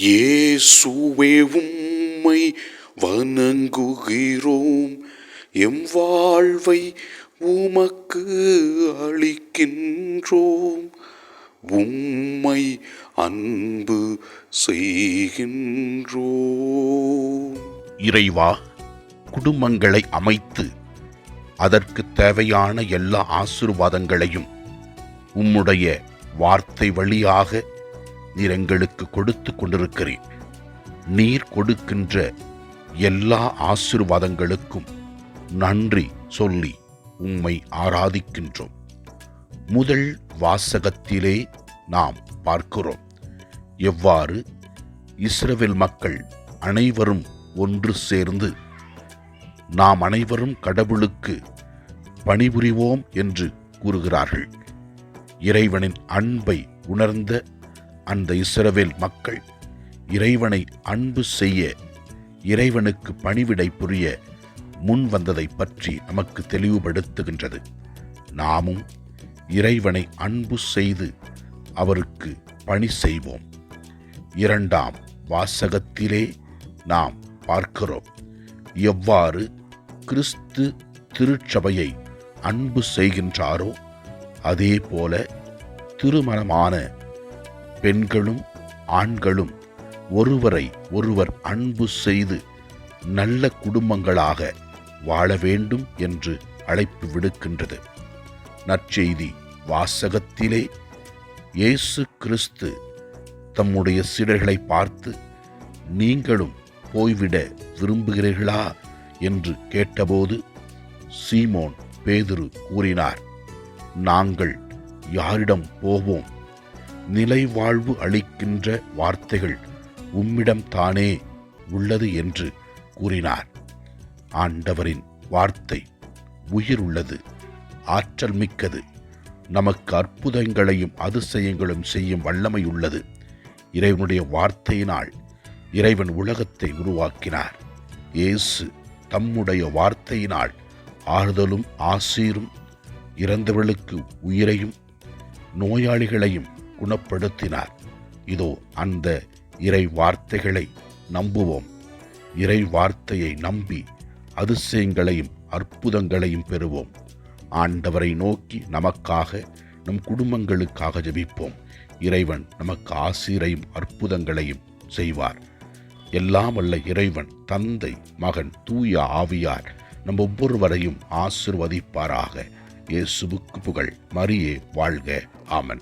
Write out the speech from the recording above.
இயேசுவே உம்மை வணங்குகிறோம். எம் வாழ்வை உமக்கு அளிக்கின்றோம். உம்மை அன்பு செய்கின்றோம். இறைவா குடும்பங்களை அமைத்து அதற்கு தேவையான எல்லா ஆசீர்வாதங்களையும் உம்முடைய வார்த்தை வழியாக நீர் எங்களுக்கு கொடுத்து கொண்டிருக்கிறீர் நீர் கொடுக்கின்ற எல்லா ஆசீர்வாதங்களுக்கும் நன்றி சொல்லி உம்மை ஆராதிக்கின்றோம். முதல் வாசகத்திலே நாம் பார்க்கிறோம். எவ்வாறு? இஸ்ரவேல் மக்கள் அனைவரும் ஒன்று சேர்ந்து நாம் அனைவரும் கடவுளுக்கு பணிபுரிவோம் என்று கூறுகிறார்கள். இறைவனின் அன்பை உணர்ந்த அந்த இஸ்ரவேல் மக்கள் இறைவனை அன்பு செய்ய இறைவனுக்கு பணிவிடை புரிய முன் வந்ததை பற்றி நமக்கு தெளிவுபடுத்துகின்றது. நாமும் இறைவனை அன்பு செய்து அவருக்கு பணி செய்வோம். இரண்டாம் வாசகத்திலே நாம் பார்க்கிறோம். எவ்வாறு கிறிஸ்து திருச்சபையை அன்பு செய்கின்றாரோ அதே போல திருமணமான பெண்களும் ஆண்களும் ஒருவரை ஒருவர் அன்பு செய்து நல்ல குடும்பங்களாக வாழ வேண்டும் என்று அழைப்பு விடுக்கின்றது. நற்செய்தி வாசகத்திலே இயேசு கிறிஸ்து தம்முடைய சீடர்களை பார்த்து நீங்களும் போய்விட விரும்புகிறீர்களா? என்று கேட்டபோது சீமோன் பேதுரு கூறினார் நாங்கள் யாரிடம் போவோம்? நிலை வாழ்வு அளிக்கின்ற வார்த்தைகள் உம்மிடம் தானே உள்ளது என்று கூறினார். ஆண்டவரின் வார்த்தை உயிர் உள்ளது ஆற்றல் மிக்கது. நமக்கு அற்புதங்களையும் அதிசயங்களும் செய்யும் வல்லமை உள்ளது. இறைவனுடைய வார்த்தையினால் இறைவன் உலகத்தை உருவாக்கினார். இயேசு தம்முடைய வார்த்தையினால் ஆறுதலும் ஆசீரும் இறந்தவர்களுக்கு உயிரையும் நோயாளிகளையும் குணப்படுத்தினார். இதோ அந்த இறை வார்த்தைகளை நம்புவோம். இறை வார்த்தையை நம்பி அதிசயங்களையும் அற்புதங்களையும் பெறுவோம். ஆண்டவரை நோக்கி நமக்காக நம் குடும்பங்களுக்காக ஜபிப்போம். இறைவன் நமக்கு ஆசிரையும் அற்புதங்களையும் செய்வார். எல்லாம் அல்ல இறைவன் தந்தை மகன் தூய ஆவியார் நம் ஒவ்வொருவரையும் ஆசிர்வதிப்பாராக. இயேசுவுக்கு புகழ். மரியே வாழ்க. ஆமன்.